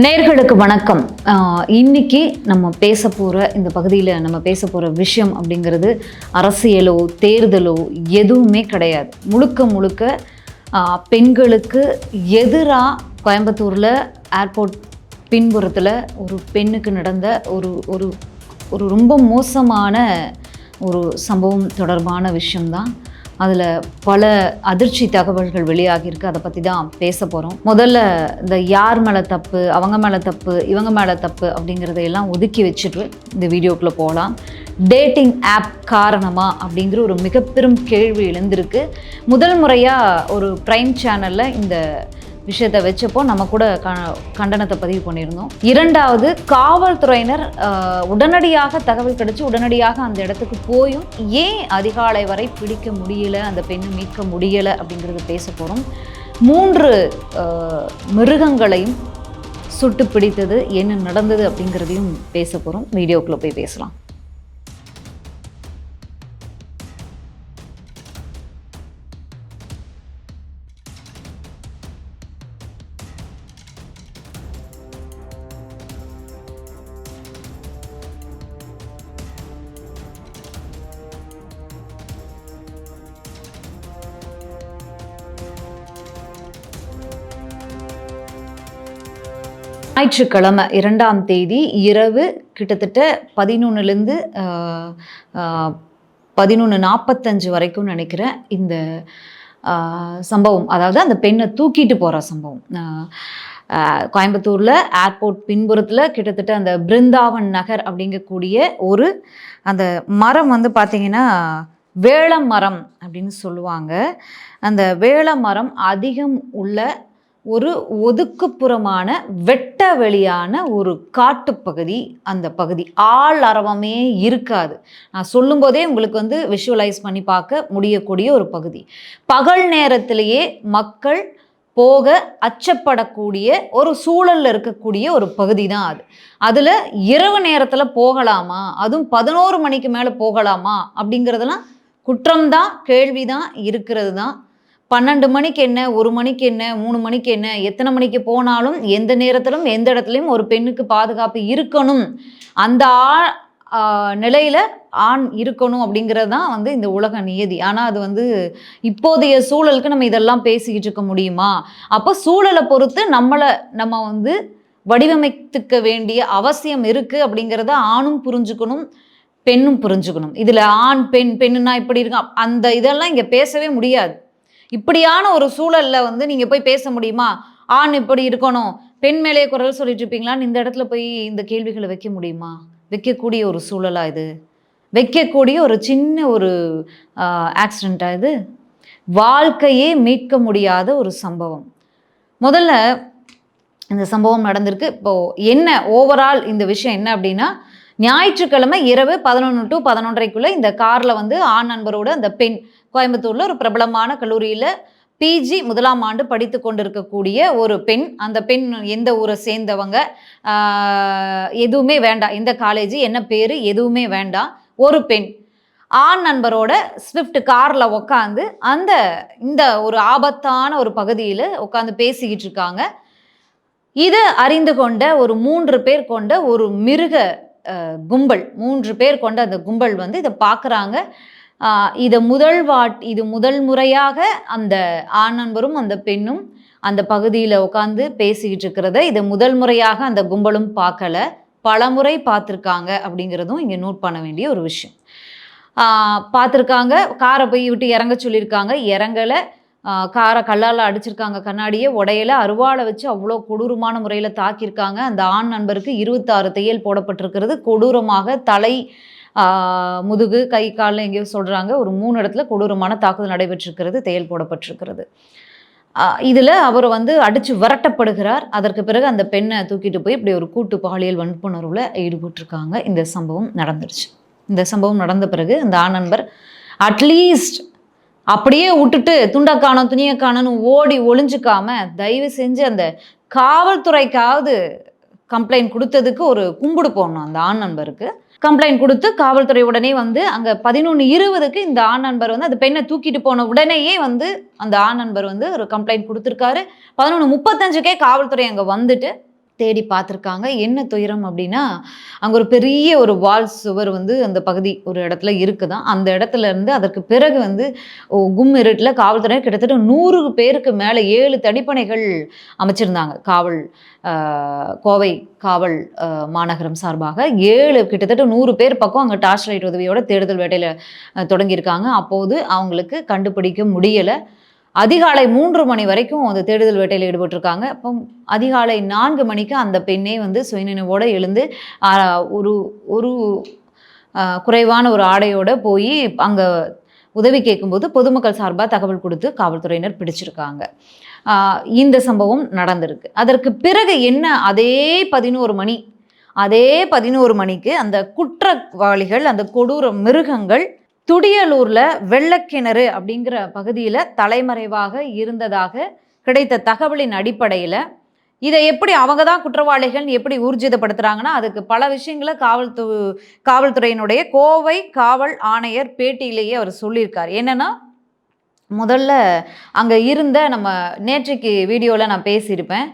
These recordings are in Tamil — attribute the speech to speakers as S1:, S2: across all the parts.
S1: நேர்களுக்கு வணக்கம். இன்னைக்கு நம்ம பேச போகிற இந்த பகுதியில் நம்ம பேச போகிற விஷயம் அப்படிங்கிறது அரசியலோ தேர்தலோ எதுவுமே கிடையாது. முழுக்க முழுக்க பெண்களுக்கு எதிராக கோயம்புத்தூரில் ஏர்போர்ட் பின்புறத்தில் ஒரு பெண்ணுக்கு நடந்த ஒரு ஒரு ஒரு ரொம்ப மோசமான ஒரு சம்பவம் தொடர்பான விஷயம்தான். அதில் பல அதிர்ச்சி தகவல்கள் வெளியாகியிருக்கு. அதை பற்றி தான் பேச போகிறோம் முதல்ல இந்த யார் மேலே தப்பு அவங்க மேலே தப்பு இவங்க மேலே தப்பு அப்படிங்கிறதையெல்லாம் ஒதுக்கி வச்சுட்டு இந்த வீடியோக்குள்ளே போகலாம் டேட்டிங் ஆப் காரணமா அப்படிங்கிற ஒரு மிகப்பெரும் கேள்வி எழுந்திருக்கு. முதல் முறையாக ஒரு ப்ரைம் சேனலில் இந்த விஷயத்தை வச்சப்போ நம்ம கூட க கண்டனத்தை பதிவு பண்ணியிருந்தோம். இரண்டாவது காவல்துறையினர் உடனடியாக தகவல் கிடைச்சி உடனடியாக அந்த இடத்துக்கு போயும். ஏன் அதிகாலை வரை பிடிக்க முடியல அந்த பெண்ணை மீட்க முடியலை அப்படிங்கிறது பேச போகிறோம் மூன்று மிருகங்களையும் சுட்டு பிடித்தது என்ன நடந்தது அப்படிங்கிறதையும் பேச போகிறோம் வீடியோக்குள்ளே போய் பேசலாம். ஞாயிற்றுக்கிழமை இரண்டாம் தேதி இரவு கிட்டத்தட்ட பதினொன்னுலேருந்து பதினொன்று நாற்பத்தஞ்சு வரைக்கும் நினைக்கிறேன் இந்த சம்பவம். அதாவது அந்த பெண்ணை தூக்கிட்டு போகிற சம்பவம். கோயம்புத்தூரில் ஏர்போர்ட் பின்புறத்தில் கிட்டத்தட்ட அந்த பிருந்தாவன் நகர் அப்படிங்கக்கூடிய ஒரு அந்த மரம் வந்து பார்த்திங்கன்னா வேள மரம் அப்படின்னு சொல்லுவாங்க. அந்த வேள மரம் அதிகம் உள்ள ஒரு ஒதுக்குப்புறமான வெட்ட வெளியான ஒரு காட்டுப்பகுதி அந்த பகுதி. ஆள் அரவமே இருக்காது. நான் சொல்லும்போதே உங்களுக்கு வந்து விஷுவலைஸ் பண்ணி பார்க்க முடியக்கூடிய ஒரு பகுதி. பகல் நேரத்திலேயே மக்கள் போக அச்சப்படக்கூடிய ஒரு சூழலில் இருக்கக்கூடிய ஒரு பகுதி தான் அது. அதில் இரவு நேரத்தில் போகலாமா? அதுவும் பதினோரு மணிக்கு மேலே போகலாமா? அப்படிங்கிறதெல்லாம் குற்றம்தான் கேள்விதான் இருக்கிறது தான் பன்னெண்டு மணிக்கு என்ன ஒரு மணிக்கு என்ன மூணு மணிக்கு என்ன எத்தனை மணிக்கு போனாலும் எந்த நேரத்திலும் எந்த இடத்துலையும் ஒரு பெண்ணுக்கு பாதுகாப்பு இருக்கணும். அந்த ஆ நிலையில் ஆண் இருக்கணும் அப்படிங்கிறது தான் வந்து இந்த உலக நியதி. ஆனால் அது வந்து இப்போதைய சூழலுக்கு நம்ம இதெல்லாம் பேசிக்கிட்டு இருக்க முடியுமா? அப்போ சூழலை பொறுத்து நம்மளை நம்ம வந்து வடிவமைத்துக்க வேண்டிய அவசியம் இருக்குது அப்படிங்கிறத ஆணும் புரிஞ்சுக்கணும் பெண்ணும் புரிஞ்சுக்கணும். இதில் ஆண் பெண் பெண்ணுன்னா இப்படி இருக்கும் அந்த இதெல்லாம் இங்கே பேசவே முடியாது. இப்படியான ஒரு சூழல்ல வந்து நீங்கள் போய் பேச முடியுமா? ஆண் இப்படி இருக்கணும் பெண் மேலே குரல் சொல்லிட்டு இருப்பீங்களான்னு இந்த இடத்துல போய் இந்த கேள்விகளை வைக்க முடியுமா? வைக்கக்கூடிய ஒரு சூழலா இது? வைக்கக்கூடிய ஒரு சின்ன ஒரு ஆக்சிடெண்ட்டாக இது? வாழ்க்கையே மீட்க முடியாத ஒரு சம்பவம். முதல்ல இந்த சம்பவம் நடந்திருக்கு. இப்போ என்ன ஓவரால் இந்த விஷயம் என்ன அப்படின்னா ஞாயிற்றுக்கிழமை இரவு பதினொன்று டு பதினொன்றரைக்குள்ள இந்த கார்ல வந்து ஆண் நண்பரோட அந்த பெண் கோயம்புத்தூர்ல ஒரு பிரபலமான கல்லூரியில பிஜி முதலாம் ஆண்டு படித்து கொண்டிருக்கக்கூடிய ஒரு பெண். அந்த பெண் எந்த ஊரை சேர்ந்தவங்க? எதுவுமே வேண்டாம். எந்த காலேஜ் என்ன பேர்? எதுவுமே வேண்டாம். ஒரு பெண். ஆண் நண்பரோட ஸ்விஃப்ட் காரில் உக்காந்து அந்த இந்த ஒரு ஆபத்தான ஒரு பகுதியில் உட்காந்து பேசிக்கிட்டு இருக்காங்க. இதை அறிந்து கொண்ட ஒரு மூன்று பேர் கொண்ட ஒரு மிருக கும்பல். மூன்று பேர் கொண்ட அந்த கும்பல் வந்து இதை பார்க்குறாங்க. இதை முதல் வாட் இது முதல் முறையாக அந்த ஆண் நண்பரும் அந்த பெண்ணும் அந்த பகுதியில் உட்காந்து பேசிக்கிட்டு இருக்கிறத இதை முதல் முறையாக அந்த கும்பலும் பார்க்கல. பலமுறை பார்த்துருக்காங்க அப்படிங்கிறதும் இங்கே நோட் பண்ண வேண்டிய ஒரு விஷயம். பார்த்துருக்காங்க. காரை போய் விட்டு இறங்க சொல்லியிருக்காங்க. இறங்கலை. காரை கல்லால் அடிச்சிருக்காங்க கண்ணாடியை. உடையில. அருவாளை வச்சு அவ்வளோ கொடூரமான முறையில் தாக்கியிருக்காங்க. அந்த ஆண் நண்பருக்கு இருபத்தாறு தையல் போடப்பட்டிருக்கிறது. கொடூரமாக தலை முதுகு கை காலில் எங்கேயோ சொல்கிறாங்க ஒரு மூணு இடத்துல கொடூரமான தாக்குதல் நடைபெற்றிருக்கிறது தையல் போடப்பட்டிருக்கிறது. இதில் அவர் வந்து அடித்து விரட்டப்படுகிறார். அதற்கு பிறகு அந்த பெண்ணை தூக்கிட்டு போய் இப்படி ஒரு கூட்டு பாலியல் வன்புணர்வில் ஈடுபட்டிருக்காங்க. இந்த சம்பவம் நடந்துருச்சு. இந்த சம்பவம் நடந்த பிறகு அந்த ஆண் நண்பர் அட்லீஸ்ட் அப்படியே விட்டுட்டு துண்டக்கானோ துணியக்கானோன்னு ஓடி ஒளிஞ்சிக்காம தயவு செஞ்சு அந்த காவல்துறைக்காவது கம்ப்ளைண்ட் கொடுத்ததுக்கு ஒரு கும்பிடு போடணும் அந்த ஆண் நண்பருக்கு. கம்ப்ளைண்ட் கொடுத்து காவல்துறை உடனே வந்து அங்கே பதினொன்று இருபதுக்கு இந்த ஆண் நண்பர் வந்து அந்த பெண்ணை தூக்கிட்டு போன உடனேயே வந்து அந்த ஆண் நண்பர் வந்து ஒரு கம்ப்ளைண்ட் கொடுத்துருக்காரு. பதினொன்று முப்பத்தஞ்சுக்கே காவல்துறை அங்கே வந்துட்டு தேடி பார்த்துருக்காங்க. என்ன துயரம் அப்படின்னா அங்கே ஒரு பெரிய ஒரு வால் சுவர் வந்து அந்த பகுதி ஒரு இடத்துல இருக்குதான் அந்த இடத்துல இருந்து அதற்கு பிறகு வந்து கும் இருட்டில் காவல்துறை கிட்டத்தட்ட நூறு பேருக்கு மேலே ஏழு தடிப்பணைகள் அமைச்சிருந்தாங்க. காவல் கோவை காவல் மாநகரம் சார்பாக ஏழு கிட்டத்தட்ட நூறு பேர் பக்கம் அங்கே டார்ச் லைட் உதவியோட தேடுதல் வேட்டையில் தொடங்கியிருக்காங்க. அப்போது அவங்களுக்கு கண்டுபிடிக்க முடியலை. அதிகாலை மூன்று மணி வரைக்கும் அந்த தேடுதல் வேட்டையில் ஈடுபட்டிருக்காங்க. அப்போ அதிகாலை நான்கு மணிக்கு அந்த பெண்ணே வந்து சுயநினைவோடு எழுந்து ஒரு ஒரு குறைவான ஒரு ஆடையோடு போய் அங்கே உதவி கேட்கும்போது பொதுமக்கள் சார்பாக தகவல் கொடுத்து காவல்துறையினர் பிடிச்சிருக்காங்க. இந்த சம்பவம் நடந்திருக்கு. அதற்கு பிறகு என்ன அதே பதினோரு மணி அதே பதினோரு மணிக்கு அந்த குற்றவாளிகள் அந்த கொடூர மிருகங்கள் துடியலூர்ல வெள்ளக்கிணறு அப்படிங்கிற பகுதியில் தலைமறைவாக இருந்ததாக கிடைத்த தகவலின் அடிப்படையில் இதை எப்படி அவங்க தான் குற்றவாளிகள் எப்படி ஊர்ஜிதப்படுத்துகிறாங்கன்னா அதுக்கு பல விஷயங்களை காவல்து காவல்துறையினுடைய கோவை காவல் ஆணையர் பேட்டியிலேயே அவர் சொல்லியிருக்கார். என்னன்னா முதல்ல அங்கே இருந்த நம்ம நேற்றைக்கு வீடியோவில் நான் பேசியிருப்பேன்.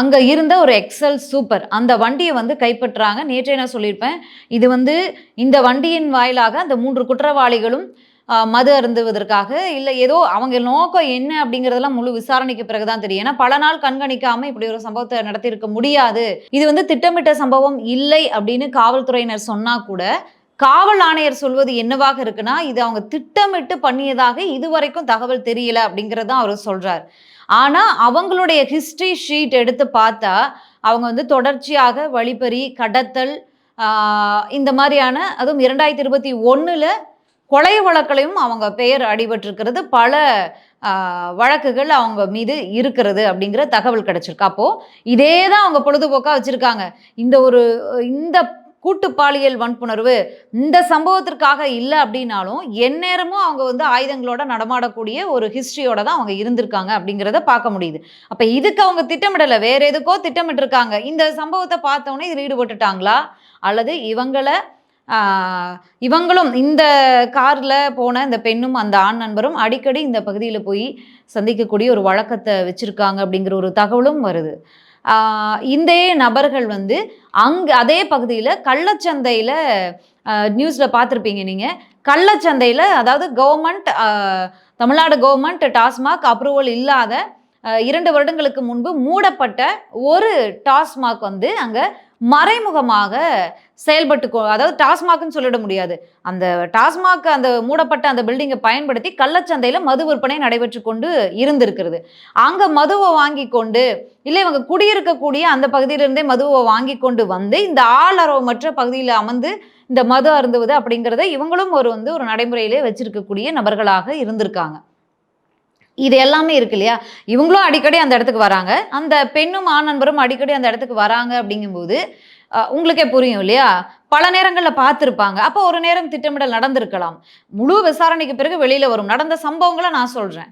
S1: அங்கே இருந்த ஒரு எக்ஸல் சூப்பர் அந்த வண்டியை வந்து கைப்பற்றாங்க. நேற்றே நான் சொல்லியிருப்பேன். இது வந்து இந்த வண்டியின் வாயிலாக அந்த மூன்று குற்றவாளிகளும் மது அருந்துவதற்காக இல்லை ஏதோ அவங்க நோக்கம் என்ன அப்படிங்கிறதெல்லாம் முழு விசாரணைக்கு பிறகு தான் தெரியும். ஏன்னா பல நாள் கண்காணிக்காமல் இப்படி ஒரு சம்பவத்தை நடத்தியிருக்க முடியாது. இது வந்து திட்டமிட்ட சம்பவம் இல்லை அப்படின்னு காவல்துறையினர் சொன்னால் கூட காவல் ஆணையர் சொல்வது என்னவாக இருக்குன்னா இது அவங்க திட்டமிட்டு பண்ணியதாக இதுவரைக்கும் தகவல் தெரியல அப்படிங்கிறத அவர் சொல்றார். ஆனா அவங்களுடைய ஹிஸ்டரி ஷீட் எடுத்து பார்த்தா அவங்க வந்து தொடர்ச்சியாக வழிப்பறி கடத்தல் இந்த மாதிரியான அதுவும் இரண்டாயிரத்தி இருபத்தி ஒன்றில் கொலை வழக்கிலையும் அவங்க பெயர் அடிபட்டிருக்கிறது பல வழக்குகள் அவங்க மீது இருக்கிறது அப்படிங்கிற தகவல் கிடைச்சிருக்கு. அப்போது இதே தான் அவங்க பொழுதுபோக்காக வச்சுருக்காங்க. இந்த ஒரு இந்த கூட்டு பாலியல் வன்புணர்வு இந்த சம்பவத்திற்காக இல்லை அப்படின்னாலும் எந்நேரமும் அவங்க வந்து ஆயுதங்களோட நடமாடக்கூடிய ஒரு ஹிஸ்ட்ரியோட தான் அவங்க இருந்திருக்காங்க அப்படிங்கிறத பார்க்க முடியுது. அப்போ இதுக்கு அவங்க திட்டமிடலை வேற எதுக்கோ திட்டமிட்டிருக்காங்க. இந்த சம்பவத்தை பார்த்தோன்னே இதில் ஈடுபட்டுட்டாங்களா? அல்லது இவங்களை இவங்களும் இந்த காரில் போன இந்த பெண்ணும் அந்த ஆண் நண்பரும் அடிக்கடி இந்த பகுதியில் போய் சந்திக்கக்கூடிய ஒரு வழக்கத்தை வச்சுருக்காங்க அப்படிங்கிற ஒரு தகவலும் வருது. இந்த நபர்கள் வந்து அங்கே அதே பகுதியில் கள்ளச்சந்தையில் நியூஸில் பார்த்துருப்பீங்க நீங்கள் கள்ளச்சந்தையில் அதாவது government Tamil Nadu government TASMAC approval இல்லாத இரண்டு வருடங்களுக்கு முன்பு மூடப்பட்ட ஒரு டாஸ்மாக் வந்து அங்கே மறைமுகமாக செயல்பட்டு கொ- அதாவது டாஸ்மாக்னு சொல்லிட முடியாது. அந்த டாஸ்மாக் அந்த மூடப்பட்ட அந்த பில்டிங்கை பயன்படுத்தி கள்ளச்சந்தையில் மது விற்பனை நடைபெற்று கொண்டு இருந்திருக்கிறது. அங்கே மதுவை வாங்கி கொண்டு இல்லை இவங்க குடியிருக்கக்கூடிய அந்த பகுதியிலிருந்தே மதுவை வாங்கி கொண்டு வந்து இந்த ஆளரவமற்ற பகுதியில் அமர்ந்து இந்த மது அருந்துவது அப்படிங்கிறத இவங்களும் ஒரு வந்து ஒரு நடைமுறையிலே வச்சிருக்கக்கூடிய நபர்களாக இருந்திருக்காங்க. இது எல்லாமே இருக்கு இல்லையா? இவங்களும் அடிக்கடி அந்த இடத்துக்கு வராங்க. அந்த பெண்ணும் ஆண் நண்பரும் அடிக்கடி அந்த இடத்துக்கு வராங்க அப்படிங்கும்போது உங்களுக்கே புரியும் இல்லையா? பல நேரங்களில் பார்த்துருப்பாங்க. அப்போ ஒரு நேரம் திட்டமிடல் நடந்திருக்கலாம். முழு விசாரணைக்கு பிறகு வெளியில் வரும். நடந்த சம்பவங்களை நான் சொல்கிறேன்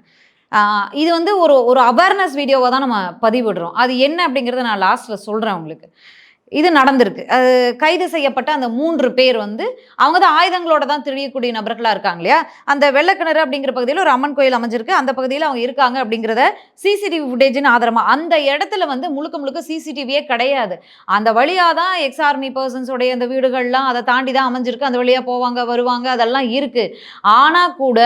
S1: இது வந்து ஒரு ஒரு அவேர்னஸ் வீடியோவை தான் நம்ம பதிவிடுறோம். அது என்ன அப்படிங்கிறத நான் லாஸ்ட்டில் சொல்கிறேன் உங்களுக்கு. இது நடந்திருக்கு. அது கைது செய்யப்பட்ட அந்த மூன்று பேர் வந்து அவங்க தான் ஆயுதங்களோட தான் திரியக்கூடிய நபர்களாக இருக்காங்க இல்லையா? அந்த வெள்ளக்கிணறு அப்படிங்கிற பகுதியில் ஒரு அம்மன் கோயில் அமைஞ்சிருக்கு. அந்த பகுதியில் அவங்க இருக்காங்க அப்படிங்கிறத சிசிடிவி ஃபுட்டேஜின் ஆதாரமாக அந்த இடத்துல வந்து முழுக்க முழுக்க சிசிடிவியே கிடையாது. அந்த வழியாக தான் எக்ஸ் ஆர்மி பர்சன்ஸோடைய அந்த வீடுகள்லாம் அதை தாண்டி தான் அமைஞ்சிருக்கு. அந்த வழியாக போவாங்க வருவாங்க அதெல்லாம் இருக்குது ஆனால் கூட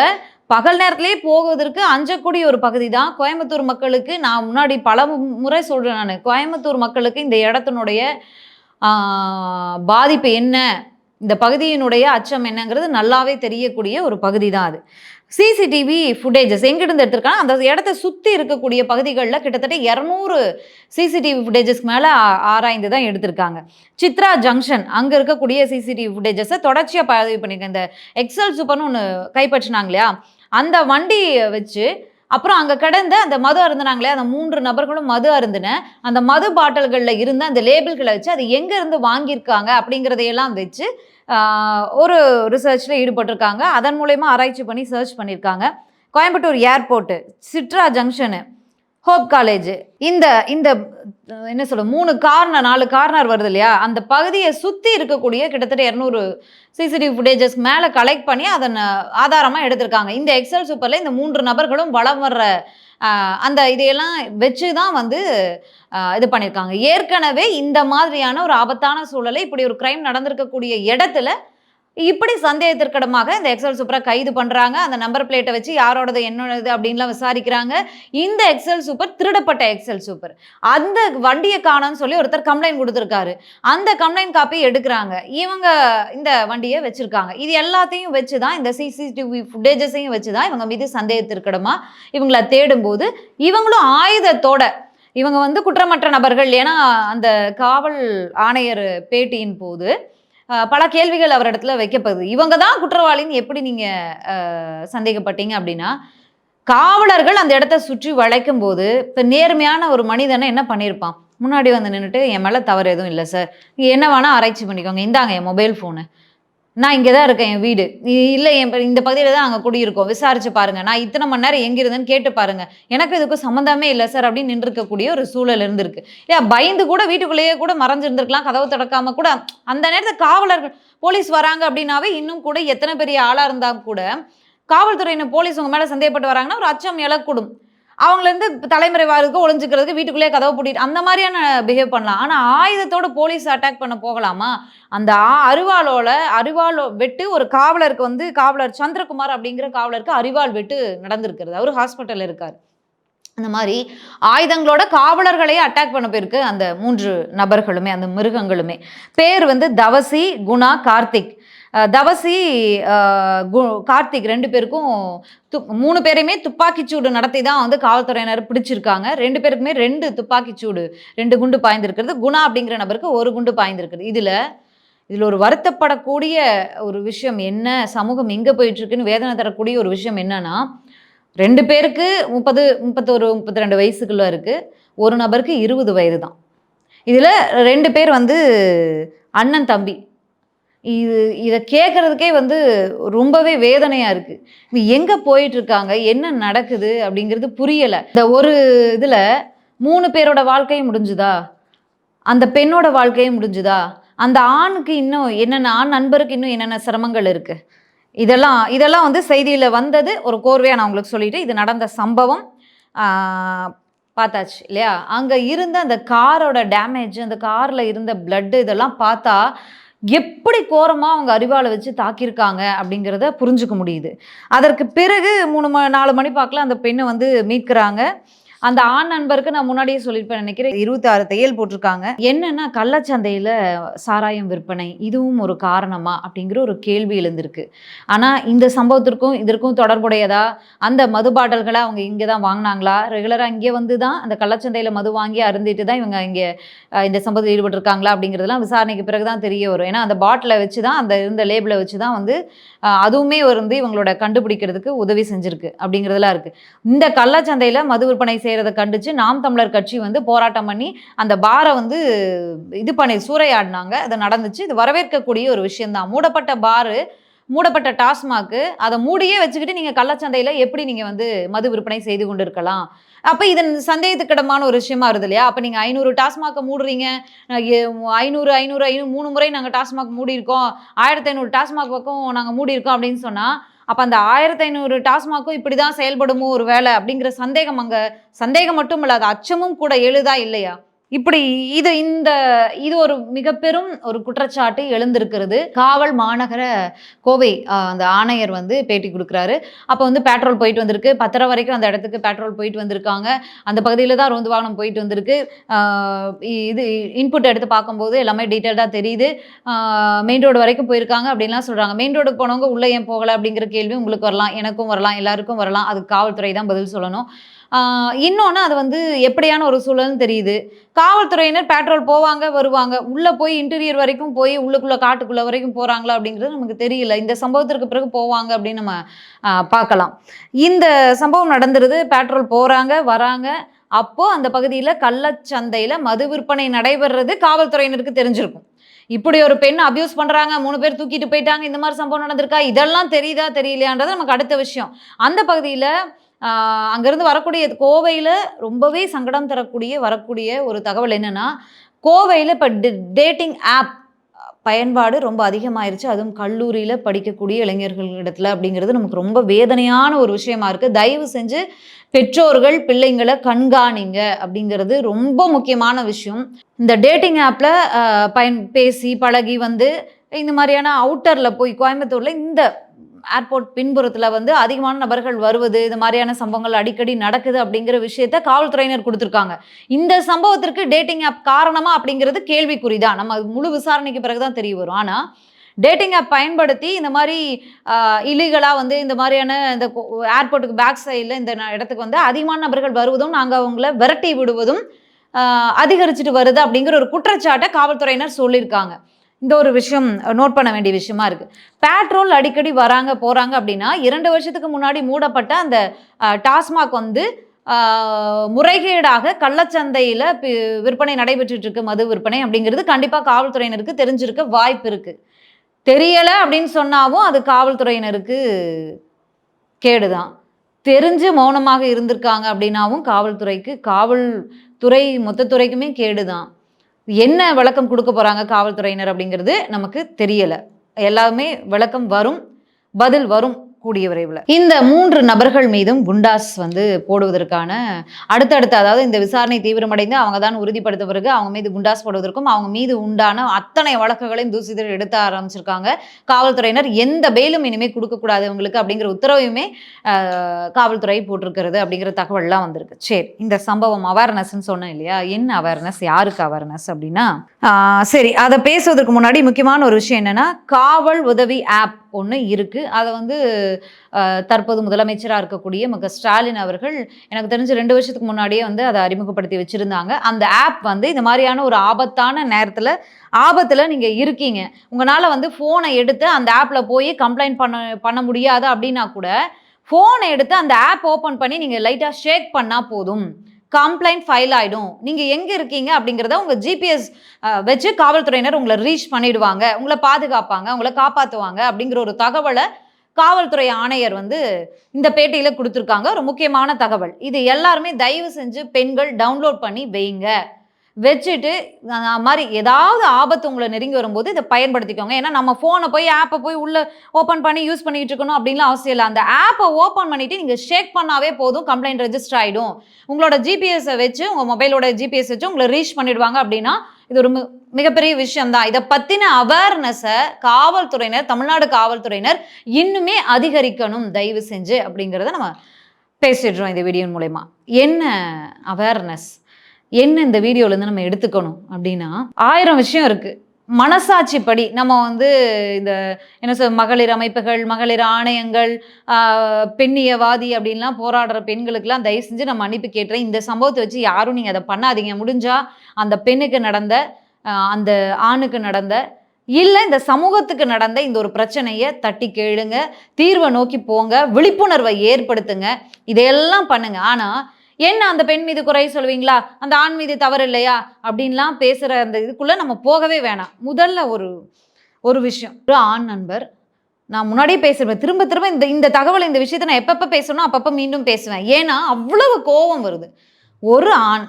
S1: பகல் நேரத்திலே போவதற்கு அஞ்சக்கூடிய ஒரு பகுதி தான் கோயம்புத்தூர் மக்களுக்கு நான் முன்னாடி பல முறை சொல்கிறேன் நான். கோயம்புத்தூர் மக்களுக்கு இந்த இடத்தினுடைய பாதிப்பு என்ன? இந்த பகுதியினுடைய அச்சம் என்னங்கிறது நல்லாவே தெரியக்கூடிய ஒரு பகுதி தான் அது சிசிடிவி ஃபுட்டேஜஸ் எங்கிருந்து எடுத்திருக்காங்க அந்த இடத்த சுற்றி இருக்கக்கூடிய பகுதிகளில் கிட்டத்தட்ட இரநூறு சிசிடிவி ஃபுட்டேஜஸ்க்கு மேலே ஆராய்ந்து தான் எடுத்திருக்காங்க. சித்ரா ஜங்ஷன் அங்கே இருக்கக்கூடிய சிசிடிவி ஃபுட்டேஜஸை தொடர்ச்சியாக பதிவு பண்ணியிருக்கேன் இந்த எக்ஸல் சூப்பர்னு ஒன்று கைப்பற்றினாங்க இல்லையா? அந்த வண்டியை வச்சு அப்புறம் அங்கே கிடந்த அந்த மது அருந்தினாங்களே அந்த மூன்று நபர்களும் மது அருந்தின அந்த மது பாட்டில்களில் இருந்த அந்த லேபிள்களை வச்சு அது எங்கேருந்து வாங்கியிருக்காங்க அப்படிங்கிறதையெல்லாம் வச்சு ஒரு ரிசர்ச்சில் ஈடுபட்டிருக்காங்க. அதன் மூலயமா ஆராய்ச்சி பண்ணி சர்ச் பண்ணியிருக்காங்க. Coimbatore airport Sitra junction Hope College. இந்த இந்த என்ன சொல்ல மூணு கார்னர் நாலு கார்னர் வருது இல்லையா? அந்த பகுதியை சுற்றி இருக்கக்கூடிய கிட்டத்தட்ட இரநூறு சிசிடிவி ஃபுட்டேஜஸ் மேலே கலெக்ட் பண்ணி அதன் ஆதாரமாக எடுத்திருக்காங்க. இந்த எக்ஸல் சூப்பரில் இந்த மூன்று நபர்களும் வளம் வர்ற அந்த இதையெல்லாம் வச்சு தான் வந்து இது பண்ணியிருக்காங்க. ஏற்கனவே இந்த மாதிரியான ஒரு ஆபத்தான சூழலை இப்படி ஒரு கிரைம் நடந்திருக்கக்கூடிய இடத்துல இப்படி சந்தேகத்திற்கிடமாக இந்த எக்ஸல் சூப்பரை கைது பண்ணுறாங்க அந்த நம்பர் பிளேட்டை வச்சு யாரோடது என்னோடது அப்படின்லாம் விசாரிக்கிறாங்க. இந்த எக்ஸல் சூப்பர் திருடப்பட்ட எக்ஸல் சூப்பர் அந்த வண்டியை காணோன்னு சொல்லி ஒருத்தர் கம்ப்ளைண்ட் கொடுத்துருக்காரு. அந்த கம்ப்ளைண்ட் காப்பி எடுக்கிறாங்க. இவங்க இந்த வண்டியை வச்சுருக்காங்க. இது எல்லாத்தையும் வச்சு தான் இந்த சிசிடிவி ஃபுட்டேஜஸையும் வச்சு தான் இவங்க மீது சந்தேகத்திற்கிடமா இவங்கள தேடும்போது இவங்களும் ஆயுதத்தோட இவங்க வந்து குற்றமற்ற நபர்கள். ஏன்னா அந்த காவல் ஆணையர் பேட்டியின் போது பல கேள்விகள் அவரிடத்துல வைக்கப்படுது இவங்க தான் குற்றவாளின்னு எப்படி நீங்க சந்தேகப்பட்டீங்க அப்படின்னா காவலர்கள் அந்த இடத்த சுற்றி வளைக்கும் போது இப்போ நேர்மையான ஒரு மனிதனை என்ன பண்ணியிருப்பான் முன்னாடி வந்து நின்றுட்டு என் மேலே தவறு எதுவும் இல்லை சார் நீங்கள் என்ன வேணால் ஆராய்ச்சி பண்ணிக்கோங்க. இந்தாங்க என் மொபைல் ஃபோனு நான் இங்கே தான் இருக்கேன் என் வீடு. இல்லை என் இந்த பகுதியில் தான் அங்கே குடியிருக்கோம். விசாரிச்சு பாருங்க. நான் இத்தனை மணி நேரம் எங்கே இருந்தேன்னு கேட்டு பாருங்க. எனக்கு இதுக்கும் சம்மந்தமே இல்லை சார் அப்படின்னு நின்றுருக்கக்கூடிய ஒரு சூழல் இருந்திருக்கு. இல்லையா பயந்து கூட வீட்டுக்குள்ளேயே கூட மறைஞ்சிருந்துருக்கலாம் கதவு திறக்காம கூட. அந்த நேரத்தில் காவலர்கள் போலீஸ் வராங்க அப்படின்னாவே இன்னும் கூட எத்தனை பெரிய ஆளாக இருந்தால் கூட காவல்துறையினர் போலீஸ் உங்கள் மேலே சந்தேகப்பட்டு வராங்கன்னா ஒரு அச்சம் எழக்கூடும் அவங்களேருந்து தலைமறைவாருக்கு ஒளிஞ்சுக்கிறதுக்கு வீட்டுக்குள்ளேயே கதவை பூட்டிட்டு அந்த மாதிரியான பிஹேவ் பண்ணலாம். ஆனால் ஆயுதத்தோட போலீஸ் அட்டாக் பண்ண போகலாமா? அந்த ஆ- அரிவாளோட அரிவாளோ வெட்டு ஒரு காவலருக்கு வந்து காவலர் சந்திரகுமார் அப்படிங்கிற காவலருக்கு அரிவாள் வெட்டு நடந்திருக்கிறது. அவர் ஹாஸ்பிட்டலில் இருக்கார். அந்த மாதிரி ஆயுதங்களோட காவலர்களையே அட்டாக் பண்ண போயிருக்கு அந்த மூன்று நபர்களுமே அந்த மிருகங்களுமே. பேர் வந்து தவசி குணா கார்த்திக். தவசி கு- கார்த்திக் ரெண்டு பேருக்கும் து மூணு பேரையுமே துப்பாக்கிச்சூடு நடத்தி தான் வந்து காவல்துறையினர் பிடிச்சிருக்காங்க. ரெண்டு பேருக்குமே ரெண்டு துப்பாக்கிச்சூடு ரெண்டு குண்டு பாய்ந்திருக்கிறது. குணா அப்படிங்கிற நபருக்கு ஒரு குண்டு பாய்ந்திருக்கிறது இதில் இதில் ஒரு வருத்தப்படக்கூடிய ஒரு விஷயம் என்ன? சமூகம் எங்கே போயிட்டுருக்குன்னு வேதனை தரக்கூடிய ஒரு விஷயம் என்னன்னா ரெண்டு பேருக்கு முப்பது முப்பத்தொரு முப்பத்தி ரெண்டு வயசுக்குள்ள இருக்குது ஒரு நபருக்கு இருபது வயது தான். இதில் ரெண்டு பேர் வந்து அண்ணன் தம்பி. இது இதை கேட்குறதுக்கே வந்து ரொம்பவே வேதனையாக இருக்குது இது எங்கே போயிட்டுருக்காங்க என்ன நடக்குது? அப்படிங்கிறது புரியலை. இந்த ஒரு இதில் மூணு பேரோட வாழ்க்கையும் முடிஞ்சுதா? அந்த பெண்ணோட வாழ்க்கையும் முடிஞ்சுதா? அந்த ஆணுக்கு இன்னும் என்னென்ன ஆண் நண்பருக்கு இன்னும் என்னென்ன சிரமங்கள் இருக்குது இதெல்லாம் இதெல்லாம் வந்து செய்தியில் வந்தது ஒரு கோர்வையாக நான் உங்களுக்கு சொல்லிட்டு இது நடந்த சம்பவம் பார்த்தாச்சு இல்லையா? அங்கே இருந்த அந்த காரோட டேமேஜ் அந்த காரில் இருந்த பிளட்டு இதெல்லாம் பார்த்தா எப்படி கோரமாக அவங்க அறிவாளை வச்சு தாக்கியிருக்காங்க அப்படிங்கிறத புரிஞ்சுக்க முடியுது. அதற்கு பிறகு மூணு ம நாலு மணி பார்க்கல அந்த பெண்ணை வந்து மீட்கிறாங்க. அந்த ஆண் நண்பருக்கு நான் முன்னாடியே சொல்லியிருப்பேன் நினைக்கிறேன். இருபத்தி ஆறு தையல் போட்டிருக்காங்க. என்னன்னா கள்ளச்சந்தையில் சாராயம் விற்பனை இதுவும் ஒரு காரணமா அப்படிங்கிற ஒரு கேள்வி எழுந்திருக்கு. ஆனால் இந்த சம்பவத்திற்கும் இதற்கும் தொடர்புடையதா? அந்த மது பாட்டல்களை அவங்க இங்கே தான் வாங்கினாங்களா? ரெகுலராக இங்கே வந்து தான் அந்த கள்ளச்சந்தையில் மது வாங்கி அருந்திட்டு தான் இவங்க இங்கே இந்த சம்பவத்தில் ஈடுபட்டிருக்காங்களா அப்படிங்கிறதுலாம் விசாரணைக்கு பிறகு தான் தெரிய வரும். ஏன்னா அந்த பாட்டிலை வச்சு தான் அந்த இருந்த லேபிளை வச்சு தான் வந்து அதுவுமே வந்து இவங்களோட கண்டுபிடிக்கிறதுக்கு உதவி செஞ்சிருக்கு அப்படிங்கிறதுலாம் இருக்குது இந்த கள்ளச்சந்தையில் மது விற்பனை செய்ய செய்கிறத கண்டித்து நாம் தமிழர் கட்சி வந்து போராட்டம் பண்ணி அந்த பாரை வந்து இது பண்ணி சூறையாடினாங்க. அது நடந்துச்சு. இது வரவேற்கக்கூடிய ஒரு விஷயம்தான். மூடப்பட்ட பாரு மூடப்பட்ட டாஸ்மாக்கு அதை மூடியே வச்சுக்கிட்டு நீங்கள் கள்ளச்சந்தையில் எப்படி நீங்கள் வந்து மது விற்பனை செய்து கொண்டு இருக்கலாம் அப்போ இதன் சந்தேகத்துக்கிடமான ஒரு விஷயமா இருது இல்லையா? அப்போ நீங்கள் ஐநூறு டாஸ்மாக்கை மூடுறீங்க. ஐநூறு ஐநூறு ஐநூறு மூணு முறை நாங்கள் டாஸ்மாக் மூடியிருக்கோம். ஆயிரத்தி ஐநூறு டாஸ்மாக் பக்கம் நாங்கள் மூடியிருக்கோம் அப்படின்னு சொன்னால் அப்போ அந்த ஆயிரத்தி ஐநூறு டாஸ்மாக்கும் இப்படி தான் செயல்படுமோ ஒரு வேலை அப்படிங்கிற சந்தேகம் அங்கே சந்தேகம் மட்டும் இல்லை அது அச்சமும் கூட எழுதா இல்லையா? இப்படி இது இந்த இது ஒரு மிக பெரும் ஒரு குற்றச்சாட்டு எழுந்திருக்கிறது. காவல் மாநகர கோவை அந்த ஆணையர் வந்து பேட்டி கொடுக்குறாரு. அப்போ வந்து பெட்ரோல் போயிட்டு வந்திருக்கு. பத்தரை வரைக்கும் அந்த இடத்துக்கு பெட்ரோல் போயிட்டு வந்திருக்காங்க. அந்த பகுதியில் தான் ரோந்து வாகனம் போயிட்டு வந்திருக்கு. இது இன்புட் எடுத்து பார்க்கும்போது எல்லாமே டீட்டெயில்டாக தெரியுது. மெயின் ரோடு வரைக்கும் போயிருக்காங்க அப்படின்லாம் சொல்கிறாங்க மெயின் ரோடு போனவங்க உள்ளே ஏன் போகலை அப்படிங்கிற கேள்வி உங்களுக்கு வரலாம். எனக்கும் வரலாம். எல்லாருக்கும் வரலாம். அதுக்கு காவல்துறை தான் பதில் சொல்லணும். இன்னொன்று அது வந்து எப்படியான ஒரு சூழல்னு தெரியுது. காவல்துறையினர் பெட்ரோல் போவாங்க வருவாங்க. உள்ளே போய் இன்டீரியர் வரைக்கும் போய் உள்ளுக்குள்ளே காட்டுக்குள்ளே வரைக்கும் போகிறாங்களா அப்படிங்கிறது நமக்கு தெரியல. இந்த சம்பவத்திற்கு பிறகு போவாங்க அப்படின்னு நம்ம பார்க்கலாம். இந்த சம்பவம் நடந்துருது. பெட்ரோல் போகிறாங்க வராங்க. அப்போ அந்த பகுதியில் கள்ளச்சந்தையில் மது விற்பனை நடைபெறுறது காவல்துறையினருக்கு தெரிஞ்சிருக்கும். இப்படி ஒரு பெண் அபியூஸ் பண்ணுறாங்க மூணு பேர் தூக்கிட்டு போயிட்டாங்க இந்த மாதிரி சம்பவம் நடந்திருக்கா? இதெல்லாம் தெரியுதா தெரியலையான்றது நமக்கு அடுத்த விஷயம். அந்த பகுதியில் அங்கேருந்து வரக்கூடிய கோவையில் ரொம்பவே சங்கடம் தரக்கூடிய வரக்கூடிய ஒரு தகவல் என்னென்னா கோவையில் இப்போ டேட்டிங் ஆப் பயன்பாடு ரொம்ப அதிகமாயிருச்சு. அதுவும் கல்லூரியில் படிக்கக்கூடிய இளைஞர்களிடத்தில் அப்படிங்கிறது நமக்கு ரொம்ப வேதனையான ஒரு விஷயமா இருக்குது தயவு செஞ்சு பெற்றோர்கள் பிள்ளைங்களை கண்காணிங்க அப்படிங்கிறது ரொம்ப முக்கியமான விஷயம். இந்த டேட்டிங் ஆப்பில் பயன் பேசி பழகி வந்து இந்த மாதிரியான அவுட்டரில் போய் கோயம்புத்தூரில் இந்த ஏர்போர்ட் பின்புறத்தில் வந்து அதிகமான நபர்கள் வருவது இது மாதிரியான சம்பவங்கள் அடிக்கடி நடக்குது அப்படிங்கிற விஷயத்த காவல்துறையினர் கொடுத்துருக்காங்க. இந்த சம்பவத்திற்கு டேட்டிங் ஆப் காரணமா அப்படிங்கிறது கேள்விக்குறி தான் நம்ம முழு விசாரணைக்கு பிறகு தான் தெரிய வரும். ஆனால் டேட்டிங் ஆப் பயன்படுத்தி இந்த மாதிரி இலீகலாக வந்து இந்த மாதிரியான இந்த ஏர்போர்ட்டுக்கு பேக் சைடில் இந்த ந- இடத்துக்கு வந்து அதிகமான நபர்கள் வருவதும் நாங்கள் அவங்கள விரட்டி விடுவதும் அதிகரிச்சுட்டு வருது அப்படிங்கிற ஒரு குற்றச்சாட்டை காவல்துறையினர் சொல்லியிருக்காங்க. இந்த ஒரு விஷயம் நோட் பண்ண வேண்டிய விஷயமா இருக்கு. பேட்ரோல் அடிக்கடி வராங்க போறாங்க அப்படின்னா இரண்டு வருஷத்துக்கு முன்னாடி மூடப்பட்ட அந்த டாஸ்மாக் வந்து முறைகேடாக கள்ளச்சந்தையில் விற்பனை நடைபெற்றுட்டு இருக்கு மது விற்பனை அப்படிங்கிறது கண்டிப்பாக காவல்துறையினருக்கு தெரிஞ்சிருக்க வாய்ப்பு இருக்கு. தெரியலை அப்படின்னு சொன்னாவும் அது காவல்துறையினருக்கு கேடுதான். தெரிஞ்சு மௌனமாக இருந்திருக்காங்க அப்படின்னாவும் காவல்துறைக்கு காவல்துறை மொத்தத்துறைக்குமே கேடுதான். என்ன விளக்கம் கொடுக்க போகிறாங்க காவல்துறையினர் அப்படிங்கிறது நமக்கு தெரியலை. எல்லாமே விளக்கம் வரும் பதில் வரும். கூடிய விரைவில். இந்த மூன்று நபர்கள் மீதும் குண்டாஸ் வந்து போடுவதற்கான அடுத்தடுத்த அதாவது இந்த விசாரணை தீவிரமடைந்து அவங்க தான் உறுதிப்படுத்த பிறகு அவங்க மீது குண்டாஸ் போடுவதற்கும் அவங்க மீது உண்டான அத்தனை வழக்குகளையும் தூசிதர் எடுத்த ஆரம்பிச்சிருக்காங்க. காவல்துறையினர் எந்த பெயிலும் இனிமேல் கொடுக்கக்கூடாது உங்களுக்கு அப்படிங்கிற உத்தரவையுமே காவல்துறை போட்டிருக்கிறது அப்படிங்கிற தகவல்லாம் வந்திருக்கு. சரி இந்த சம்பவம் அவேர்னஸ்ன்னு சொன்னேன் இல்லையா? என்ன அவேர்னஸ் யாருக்கு அவேர்னஸ் அப்படின்னா? சரி அதை பேசுவதற்கு முன்னாடி முக்கியமான ஒரு விஷயம் என்னன்னா காவல் உதவி ஆப் ஒன்று இருக்கு. அதை வந்து தற்போது முதலமைச்சராக இருக்கக்கூடிய மக ஸ்டாலின் அவர்கள் எனக்கு தெரிஞ்சு ரெண்டு வருஷத்துக்கு முன்னாடியே வந்து அதை அறிமுகப்படுத்தி வச்சுருந்தாங்க. அந்த ஆப் வந்து இந்த மாதிரியான ஒரு ஆபத்தான நேரத்தில் ஆபத்தில் நீங்கள் இருக்கீங்க. உங்களால் வந்து ஃபோனை எடுத்து அந்த ஆப்பில் போய் கம்ப்ளைண்ட் பண்ண பண்ண முடியாது அப்படின்னா கூட ஃபோனை எடுத்து அந்த ஆப் ஓப்பன் பண்ணி நீங்கள் லைட்டாக ஷேக் பண்ணால் போதும். கம்ப்ளைண்ட் ஃபைல் ஆகிடும் நீங்கள் எங்கே இருக்கீங்க அப்படிங்கிறத உங்கள் ஜிபிஎஸ் வச்சு காவல்துறையினர் உங்களை ரீச் பண்ணிடுவாங்க. உங்களை பாதுகாப்பாங்க. உங்களை காப்பாற்றுவாங்க அப்படிங்கிற ஒரு தகவலை காவல்துறை ஆணையர் வந்து இந்த பேட்டியில் கொடுத்துருக்காங்க. ஒரு முக்கியமான தகவல். இது எல்லாருமே தயவு செஞ்சு பெண்கள் டவுன்லோட் பண்ணி வைங்க. வச்சுட்டு அந்த மாதிரி ஏதாவது ஆபத்து உங்களை நெருங்கி வரும்போது இதை பயன்படுத்திக்கோங்க. ஏன்னா நம்ம ஃபோனை போய் ஆப்பை போய் உள்ளே ஓப்பன் பண்ணி யூஸ் பண்ணிட்டு இருக்கணும் அப்படின்லாம் அவசியம் இல்லை. அந்த ஆப்பை ஓப்பன் பண்ணிட்டு நீங்கள் ஷேக் பண்ணாவே போதும் கம்ப்ளைண்ட் ரெஜிஸ்டர் ஆகிடும் உங்களோட ஜிபிஎஸை வச்சு உங்கள் மொபைலோட ஜிபிஎஸ் வச்சு உங்களை ரீச் பண்ணிடுவாங்க அப்படின்னா இது ஒரு மிகப்பெரிய விஷயம் தான் இதை பற்றின அவேர்னஸை காவல்துறையினர் தமிழ்நாடு காவல்துறையினர் இன்னுமே அதிகரிக்கணும் தயவு செஞ்சு அப்படிங்கிறத நம்ம பேசிடுறோம் இந்த வீடியோ மூலயமா. என்ன அவேர்னஸ் என்ன இந்த வீடியோலேருந்து நம்ம எடுத்துக்கணும் அப்படின்னா ஆயிரம் விஷயம் இருக்குது மனசாட்சிப்படி நம்ம வந்து இந்த என்ன சொல் மகளிர் அமைப்புகள் மகளிர் ஆணையங்கள் பெண்ணியவாதி அப்படின்லாம் போராடுற பெண்களுக்கெல்லாம் தயவு செஞ்சு நான் மன்னிப்பு கேட்டுறேன். இந்த சம்பவத்தை வச்சு யாரும் நீங்கள் அதை பண்ணாதீங்க. முடிஞ்சால் அந்த பெண்ணுக்கு நடந்த அந்த ஆணுக்கு நடந்த இல்லை இந்த சமூகத்துக்கு நடந்த இந்த ஒரு பிரச்சனையை தட்டி கேளுங்க. தீர்வை நோக்கி போங்க. விழிப்புணர்வை ஏற்படுத்துங்க. இதையெல்லாம் பண்ணுங்க. ஆனால் என்ன அந்த பெண் மீது குறை சொல்வீங்களா? அந்த ஆண் மீது தவறு இல்லையா? அப்படின்லாம் பேசுகிற அந்த இதுக்குள்ளே நம்ம போகவே வேணாம். முதல்ல ஒரு ஒரு விஷயம். ஒரு ஆண் நண்பர் நான் முன்னாடியே பேசுவேன் திரும்ப திரும்ப இந்த இந்த தகவல் இந்த விஷயத்தை நான் எப்பப்போ பேசணும் அப்பப்போ மீண்டும் பேசுவேன். ஏன்னா அவ்வளவு கோபம் வருது. ஒரு ஆண்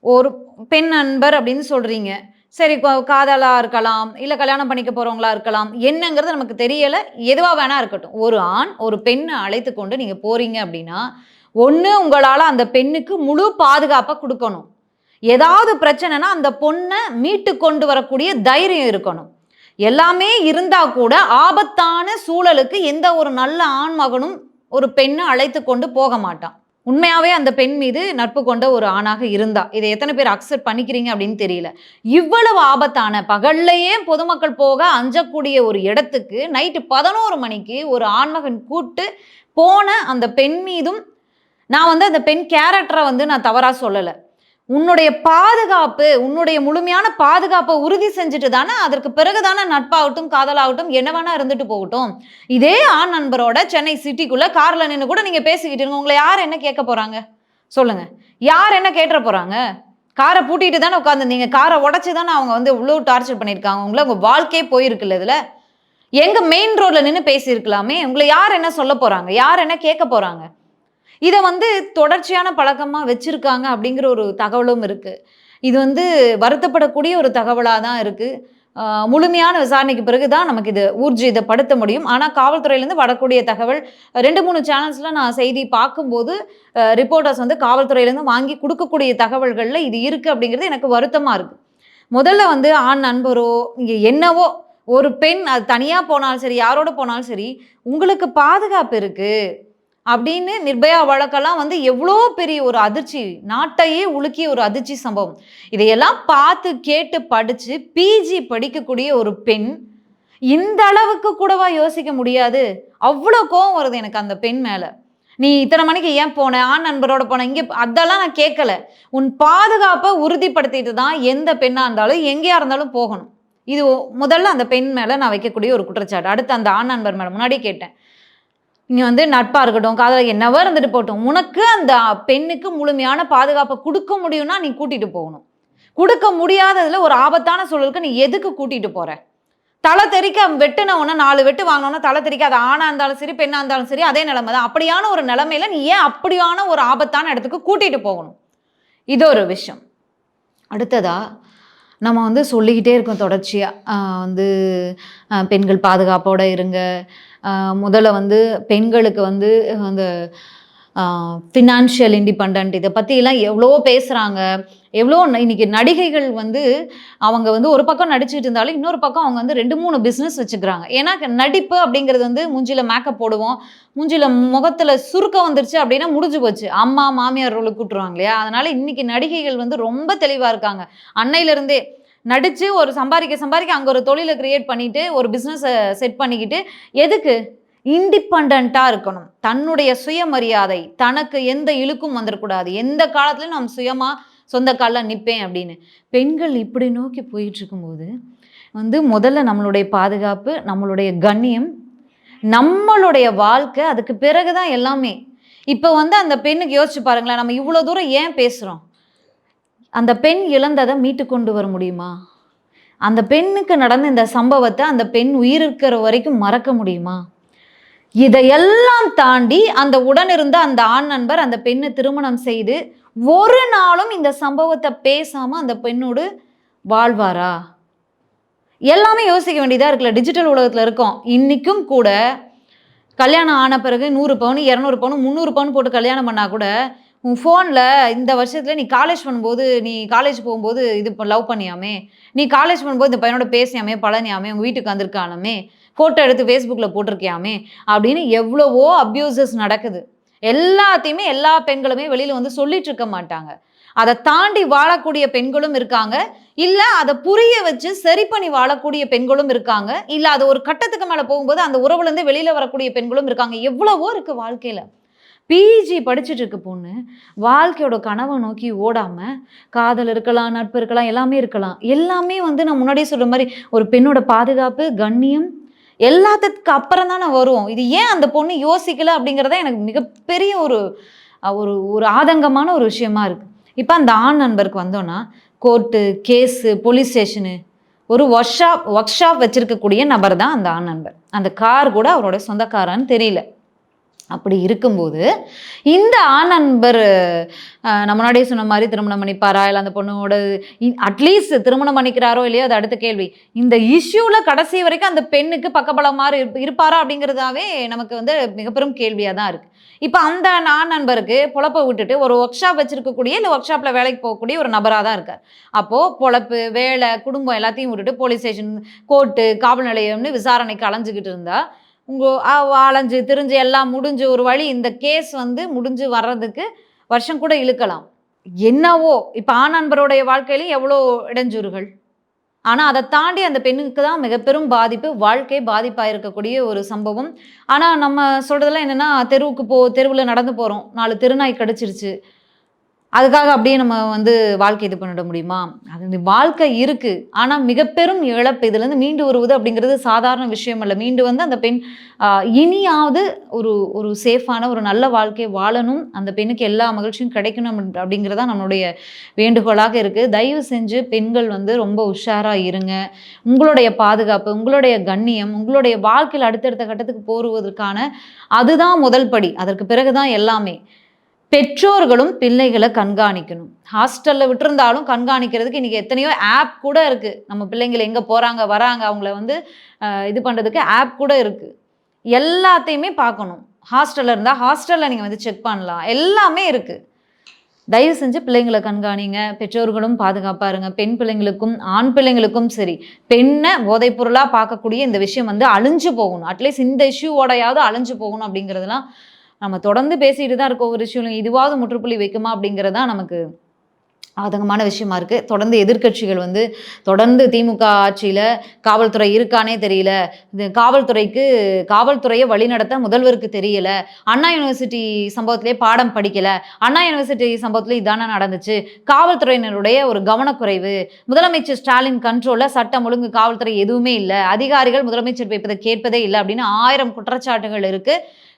S1: ஒரு பெண் நண்பர் அப்படின்னு சொல்கிறீங்க சரி காதலாக இருக்கலாம் இல்லை கல்யாணம் பண்ணிக்க போகிறவங்களா இருக்கலாம் என்னங்கிறது நமக்கு தெரியலை. எதுவாக வேணா இருக்கட்டும். ஒரு ஆண் ஒரு பெண்ணை அழைத்து கொண்டு நீங்கள் போகிறீங்க அப்படின்னா ஒன்று உங்களால் அந்த பெண்ணுக்கு முழு பாதுகாப்பை கொடுக்கணும். ஏதாவது பிரச்சனைனா அந்த பொண்ணை மீட்டு கொண்டு வரக்கூடிய தைரியம் இருக்கணும். எல்லாமே இருந்தால் கூட ஆபத்தான சூழலுக்கு எந்த ஒரு நல்ல ஆண் மகனும் ஒரு பெண்ணை அழைத்து கொண்டு போக மாட்டான். உண்மையாகவே அந்த பெண் மீது நட்பு கொண்ட ஒரு ஆணாக இருந்தா. இதை எத்தனை பேர் அக்செப்ட் பண்ணிக்கிறீங்க அப்படின்னு தெரியல. இவ்வளவு ஆபத்தான பகல்லையே பொதுமக்கள் போக அஞ்சக்கூடிய ஒரு இடத்துக்கு நைட்டு பதினோரு மணிக்கு ஒரு ஆண்மகன் கூட்டு போன அந்த பெண் மீதும் நான் வந்து அந்த பெண் கேரக்டரை வந்து நான் தவறாக சொல்லலை. உன்னுடைய பாதுகாப்பு உன்னுடைய முழுமையான பாதுகாப்பை உறுதி செஞ்சுட்டு தானே அதற்கு பிறகு தானே நட்பாகட்டும் காதலாகட்டும் என்ன வேணா இருந்துட்டு போகட்டும். இதே ஆண் நண்பரோட சென்னை சிட்டிக்குள்ள கார்ல நின்று கூட நீங்க பேசிக்கிட்டு இருங்க. உங்களை யார் என்ன கேட்க போறாங்க? சொல்லுங்க. யார் என்ன கேட்டுற போறாங்க? காரை பூட்டிட்டு தானே உட்காந்துருந்தீங்க காரை உடச்சி தானே அவங்க வந்து இவ்வளோ டார்ச்சர் பண்ணியிருக்காங்க. உங்களை உங்கள் வாழ்க்கையே போயிருக்குல்ல இதில். எங்க மெயின் ரோட்டில் நின்று பேசியிருக்கலாமே. உங்களை யார் என்ன சொல்ல போகிறாங்க யார் என்ன கேட்க போகிறாங்க இதை வந்து தொடர்ச்சியான பழக்கமாக வச்சுருக்காங்க அப்படிங்கிற ஒரு தகவலும் இருக்குது இது வந்து வருத்தப்படக்கூடிய ஒரு தகவலாக தான் இருக்குது முழுமையான விசாரணைக்கு பிறகு தான் நமக்கு இது ஊர்ஜிதப்படுத்த முடியும். ஆனால் காவல்துறையிலேருந்து வரக்கூடிய தகவல் ரெண்டு மூணு சேனல்ஸில் நான் செய்தி பார்க்கும்போது ரிப்போர்ட்டர்ஸ் வந்து காவல்துறையிலேருந்து வாங்கி கொடுக்கக்கூடிய தகவல்களில் இது இருக்குது அப்படிங்கிறது எனக்கு வருத்தமாக இருக்குது முதல்ல வந்து ஆண் நண்பரோ இங்கே என்னவோ ஒரு பெண் அது தனியாக போனாலும் சரி யாரோட போனாலும் சரி உங்களுக்கு பாதுகாப்பு இருக்குது அப்படின்னு நிர்பயா வழக்கெல்லாம் வந்து எவ்வளோ பெரிய ஒரு அதிர்ச்சி நாட்டையே உலுக்கிய ஒரு அதிர்ச்சி சம்பவம். இதையெல்லாம் பார்த்து கேட்டு படித்து பிஜி படிக்கக்கூடிய ஒரு பெண் இந்த அளவுக்கு கூடவா யோசிக்க முடியாது? அவ்வளோ கோவம் வருது எனக்கு அந்த பெண் மேலே. நீ இத்தனை மணிக்கு ஏன் போன? ஆண் நண்பரோட போன? இங்கே அதெல்லாம் நான் கேட்கல. உன் பாதுகாப்பை உறுதிப்படுத்திட்டு தான் எந்த பெண்ணாக இருந்தாலும் எங்கேயா இருந்தாலும் போகணும். இது முதல்ல அந்த பெண் மேலே நான் வைக்கக்கூடிய ஒரு குற்றச்சாட்டு. அடுத்து அந்த ஆண் நண்பர் மேலே முன்னாடி கேட்டேன். இங்கே வந்து நட்பாக இருக்கட்டும் காதல் என்னவோ இருந்துட்டு போகட்டும் உனக்கு அந்த பெண்ணுக்கு முழுமையான பாதுகாப்பை கொடுக்க முடியும்னா நீ கூட்டிகிட்டு போகணும். கொடுக்க முடியாததுல ஒரு ஆபத்தான சூழலுக்கு நீ எதுக்கு கூட்டிகிட்டு போகிற தலை தெறிக்க வெட்டுன நாலு வெட்டு வாங்கினோன்னா தலை தெறிக்க அது ஆணாக இருந்தாலும் சரி பெண்ணாக இருந்தாலும் சரி அதே நிலைமை தான். அப்படியான ஒரு நிலைமையில நீ ஏன் அப்படியான ஒரு ஆபத்தான இடத்துக்கு கூட்டிகிட்டு போகணும்? இது ஒரு விஷயம். அடுத்ததா நம்ம வந்து சொல்லிக்கிட்டே இருக்கோம் தொடர்ச்சியாக வந்து பெண்கள் பாதுகாப்போடு இருங்க. முதல்ல வந்து பெண்களுக்கு வந்து அந்த ஃபினான்ஷியல் இண்டிபெண்ட் இதை பற்றிலாம் எவ்வளோ பேசுகிறாங்க எவ்வளோ இன்றைக்கி இன்னைக்கு நடிகைகள் வந்து அவங்க வந்து ஒரு பக்கம் நடிச்சுட்டு இருந்தாலும் இன்னொரு பக்கம் அவங்க வந்து ரெண்டு மூணு பிஸ்னஸ் வச்சுக்கிறாங்க. ஏன்னா நடிப்பு அப்படிங்கிறது வந்து மூஞ்சியில் மேக்கப் போடுவோம் மூஞ்சியில் முகத்தில் சுருக்கம் வந்துருச்சு அப்படின்னா முடிஞ்சு போச்சு. அம்மா மாமியார் ரோலுக்கு கூட்டுருவாங்க இல்லையா? அதனால் இன்றைக்கி நடிகைகள் வந்து ரொம்ப தெளிவாக இருக்காங்க. அன்னையிலேருந்தே நடித்து ஒரு சம்பாதிக்க சம்பாதிக்க அங்கே ஒரு தொழிலை கிரியேட் பண்ணிட்டு ஒரு பிஸ்னஸை செட் பண்ணிக்கிட்டு எதுக்கு? இண்டிபெண்ட்டாக இருக்கணும். தன்னுடைய சுயமரியாதை தனக்கு எந்த இழுக்கும் வந்துடக்கூடாது எந்த காலத்துலையும் நான் சுயமாக சொந்த காலில் நிற்பேன் அப்படின்னு. பெண்கள் இப்படி நோக்கி போயிட்டுருக்கும்போது வந்து முதல்ல நம்மளுடைய பாதுகாப்பு நம்மளுடைய கண்ணியம் நம்மளுடைய வாழ்க்கை அதுக்கு பிறகு தான் எல்லாமே. இப்போ வந்து அந்த பெண்ணுக்கு யோசிச்சு பாருங்களேன் நம்ம இவ்வளோ தூரம் ஏன் பேசுகிறோம் அந்த பெண் இழந்ததை மீட்டு கொண்டு வர முடியுமா? அந்த பெண்ணுக்கு நடந்த இந்த சம்பவத்தை அந்த பெண் உயிர் இருக்கிற வரைக்கும் மறக்க முடியுமா? இதையெல்லாம் தாண்டி அந்த உடனிருந்த அந்த ஆண் நண்பர் அந்த பெண்ணை திருமணம் செய்து ஒரு நாளும் இந்த சம்பவத்தை பேசாம அந்த பெண்ணோடு வாழ்வாரா? எல்லாமே யோசிக்க வேண்டியதா இருக்குல்ல. டிஜிட்டல் உலகத்துல இருக்கோம். இன்னைக்கும் கூட கல்யாணம் ஆன பிறகு நூறு பவுன் இரநூறு பவுன் முந்நூறு பவுன் போட்டு கல்யாணம் பண்ணா கூட உன் ஃபோனில் இந்த வருஷத்தில் நீ காலேஜ் பண்ணும்போது நீ காலேஜ் போகும்போது இது லவ் பண்ணியாமே? நீ காலேஜ் பண்ணும்போது இந்த பையனோட பேசியாமே பழனியாமே உங்கள் வீட்டுக்கு வந்திருக்கானுமே? ஃபோட்டோ எடுத்து ஃபேஸ்புக்கில் போட்டிருக்கியாமே? அப்படின்னு எவ்வளவோ அப்யூசஸ் நடக்குது. எல்லாத்தையுமே எல்லா பெண்களுமே வெளியில் வந்து சொல்லிட்டு இருக்க மாட்டாங்க. அதை தாண்டி வாழக்கூடிய பெண்களும் இருக்காங்க. இல்லை அதை புரிய வச்சு சரி பண்ணி வாழக்கூடிய பெண்களும் இருக்காங்க. இல்லை அது ஒரு கட்டத்துக்கு மேலே போகும்போது அந்த உறவுலேருந்து வெளியில் வரக்கூடிய பெண்களும் இருக்காங்க. எவ்வளவோ இருக்குது வாழ்க்கையில். பிஜி படிச்சுட்டு இருக்க பொண்ணு. வாழ்க்கையோட கனவை நோக்கி ஓடாமல் காதல் இருக்கலாம் நட்பு இருக்கலாம் எல்லாமே இருக்கலாம். எல்லாமே வந்து நான் முன்னாடியே சொல்கிற மாதிரி ஒரு பெண்ணோட பாதுகாப்பு கண்ணியம் எல்லாத்துக்கு அப்புறம் தானே வரும் இது ஏன் அந்த பொண்ணு யோசிக்கல அப்படிங்கிறத எனக்கு மிகப்பெரிய ஒரு ஒரு ஒரு ஆதங்கமான ஒரு விஷயமா இருக்கு. இப்போ அந்த ஆண் நண்பருக்கு வந்தோன்னா கோர்ட்டு கேஸு போலீஸ் ஸ்டேஷனு ஒரு ஒர்க் ஷாப் ஒர்க் ஷாப் வச்சுருக்கக்கூடிய நபர் தான் அந்த ஆண் நண்பர். அந்த கார் கூட அவரோட சொந்தக்காரான்னு தெரியல. அப்படி இருக்கும்போது இந்த ஆண் நண்பர் நம்ம முன்னாடியே சொன்ன மாதிரி திருமணம் பண்ணிப்பாரா? இல்லை அந்த பொண்ணோட அட்லீஸ்ட் திருமணம் பண்ணிக்கிறாரோ இல்லையோ? அது அடுத்த கேள்வி. இந்த இஷ்யூவில் கடைசி வரைக்கும் அந்த பெண்ணுக்கு பக்கபலமாக இருப் இருப்பாரா அப்படிங்கிறதாவே நமக்கு வந்து மிக பெரும் கேள்வியாக தான் இருக்குது இப்போ அந்த ஆண் நண்பருக்கு பொழப்பை விட்டுட்டு ஒரு ஒர்க் ஷாப் வச்சிருக்கக்கூடிய இல்லை ஒர்க் ஷாப்பில் வேலைக்கு போகக்கூடிய ஒரு நபராக தான் இருக்கார். அப்போது பொழப்பு வேலை குடும்பம் எல்லாத்தையும் விட்டுட்டு போலீஸ் ஸ்டேஷன் கோர்ட்டு காவல் நிலையம்னு விசாரணைக்கு அலைஞ்சிக்கிட்டு இருந்தால் உங்கள் அலைஞ்சு திரிஞ்சு எல்லாம் முடிஞ்சு ஒரு வழி இந்த கேஸ் வந்து முடிஞ்சு வர்றதுக்கு வருஷம் கூட இழுக்கலாம். என்னவோ இப்போ ஆண் நண்பருடைய வாழ்க்கையிலும் எவ்வளோ இடைஞ்சூறுகள். ஆனால் அதை தாண்டி அந்த பெண்ணுக்கு தான் மிக பெரும் பாதிப்பு வாழ்க்கை பாதிப்பாக இருக்கக்கூடிய ஒரு சம்பவம். ஆனால் நம்ம சொல்கிறதெல்லாம் என்னென்னா தெருவுக்கு போ தெருவில் நடந்து போகிறோம் நாலு தெருநாய் கடிச்சிருச்சு. அதுக்காக அப்படியே நம்ம வந்து வாழ்க்கை இது பண்ணிட முடியுமா? அது வாழ்க்கை இருக்குது ஆனால் மிக பெரும் இழப்பு இதுலேருந்து மீண்டு வருவது அப்படிங்கிறது சாதாரண விஷயம் இல்லை மீண்டு வந்து அந்த பெண் இனியாவது ஒரு ஒரு சேஃபான ஒரு நல்ல வாழ்க்கையை வாழணும். அந்த பெண்ணுக்கு எல்லா மகிழ்ச்சியும் கிடைக்கணும் அப்படிங்கிறதா நம்மளுடைய வேண்டுகோளாக இருக்குது தயவு செஞ்சு பெண்கள் வந்து ரொம்ப உஷாராக இருங்க. உங்களுடைய பாதுகாப்பு உங்களுடைய கண்ணியம் உங்களுடைய வாழ்க்கையில் அடுத்தடுத்த கட்டத்துக்கு போருவதற்கான அதுதான் முதல் படி. அதற்கு பிறகு தான் எல்லாமே. பெற்றோர்களும் பிள்ளைகளை கண்காணிக்கணும். ஹாஸ்டலில் விட்டுருந்தாலும் கண்காணிக்கிறதுக்கு இன்றைக்கி எத்தனையோ ஆப் கூட இருக்குது நம்ம பிள்ளைங்கள் எங்கே போகிறாங்க வராங்க அவங்கள வந்து இது பண்ணுறதுக்கு ஆப் கூட இருக்குது எல்லாத்தையுமே பார்க்கணும். ஹாஸ்டலில் இருந்தால் ஹாஸ்டலில் நீங்கள் வந்து செக் பண்ணலாம். எல்லாமே இருக்குது தயவு செஞ்சு பிள்ளைங்களை கண்காணிங்க. பெற்றோர்களும் பாதுகாப்பாக இருங்க. பெண் பிள்ளைங்களுக்கும் ஆண் பிள்ளைங்களுக்கும் சரி பெண்ணை போதைப்பொருளாக பார்க்கக்கூடிய இந்த விஷயம் வந்து அழிஞ்சு போகணும். அட்லீஸ்ட் இந்த இஷ்யூவோடையாவது அழிஞ்சு போகணும் அப்படிங்கிறதுலாம் நம்ம தொடர்ந்து பேசிட்டு தான் இருக்கோம். ஒரு விஷயம் இதுவாவது முற்றுப்புள்ளி வைக்குமா அப்படிங்கிறது தான் நமக்கு ஆதங்கமான விஷயமா இருக்கு. தொடர்ந்து எதிர்க்கட்சிகள் வந்து தொடர்ந்து திமுக ஆட்சியில காவல்துறை இருக்கானே தெரியல. இது காவல்துறைக்கு காவல்துறையை வழிநடத்த முதல்வருக்கு தெரியல. அண்ணா யூனிவர்சிட்டி சம்பவத்திலே பாடம் படிக்கல. அண்ணா யூனிவர்சிட்டி சம்பவத்திலே இதான நடந்துச்சு. காவல்துறையினருடைய ஒரு கவனக்குறைவு. முதலமைச்சர் ஸ்டாலின் கண்ட்ரோல்ல சட்டம் ஒழுங்கு காவல்துறை எதுவுமே இல்லை. அதிகாரிகள் முதலமைச்சர் பேப்பதை கேட்பதே இல்லை அப்படின்னு ஆயிரம் குற்றச்சாட்டுகள் இருக்கு.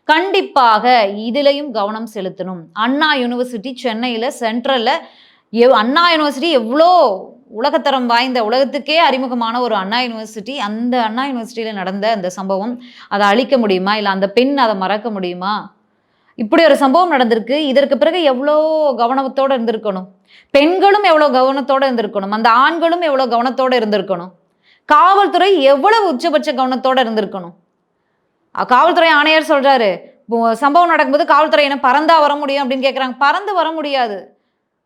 S1: கண்டிப்பாக இதிலையும் கவனம் செலுத்தணும். அண்ணா யூனிவர்சிட்டி சென்னையில் சென்ட்ரலில் எவ் அண்ணா யூனிவர்சிட்டி எவ்வளோ உலகத்தரம் வாய்ந்த உலகத்துக்கே அறிமுகமான ஒரு அண்ணா யூனிவர்சிட்டி அந்த அண்ணா யூனிவர்சிட்டியில் நடந்த அந்த சம்பவம் அதை அழிக்க முடியுமா? இல்லை அந்த பெண் அதை மறக்க முடியுமா? இப்படி ஒரு சம்பவம் நடந்திருக்கு. இதற்கு பிறகு எவ்வளோ கவனத்தோடு இருந்திருக்கணும்? பெண்களும் எவ்வளோ கவனத்தோடு இருந்திருக்கணும்? அந்த ஆண்களும் எவ்வளோ கவனத்தோடு இருந்திருக்கணும்? காவல்துறை எவ்வளவு உச்சபட்ச கவனத்தோடு இருந்திருக்கணும்? காவல்துறை ஆணையர் சொல்கிறாரு சம்பவம் நடக்கும்போது காவல்துறை என்ன பறந்தா வர முடியும்? அப்படின்னு கேட்குறாங்க பறந்து வர முடியாது.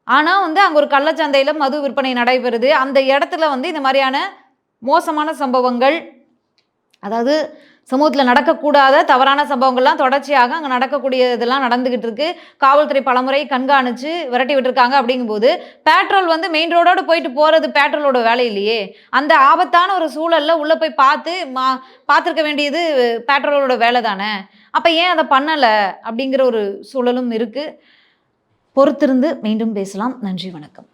S1: ஆனால் வந்து அங்கே ஒரு கள்ளச்சந்தையில் மது விற்பனை நடைபெறுது. அந்த இடத்துல வந்து இந்த மாதிரியான மோசமான சம்பவங்கள் அதாவது சமூகத்தில் நடக்கக்கூடாத தவறான சம்பவங்கள்லாம் தொடர்ச்சியாக அங்கே நடக்கக்கூடிய இதெல்லாம் நடந்துகிட்டு இருக்கு காவல்துறை பலமுறை கண்காணிச்சு விரட்டி விட்டுருக்காங்க அப்படிங்கும்போது பேட்ரோல் வந்து மெயின் ரோடோடு போயிட்டு போகிறது பேட்ரோலோட வேலை இல்லையே. அந்த ஆபத்தான ஒரு சூழலில் உள்ளே போய் பார்த்து மா பார்த்துருக்க வேண்டியது பேட்ரோலோட வேலை தானே. அப்போ ஏன் அதை பண்ணலை அப்படிங்கிற ஒரு சூழலும் இருக்குது பொறுத்திருந்து மீண்டும் பேசலாம். நன்றி வணக்கம்.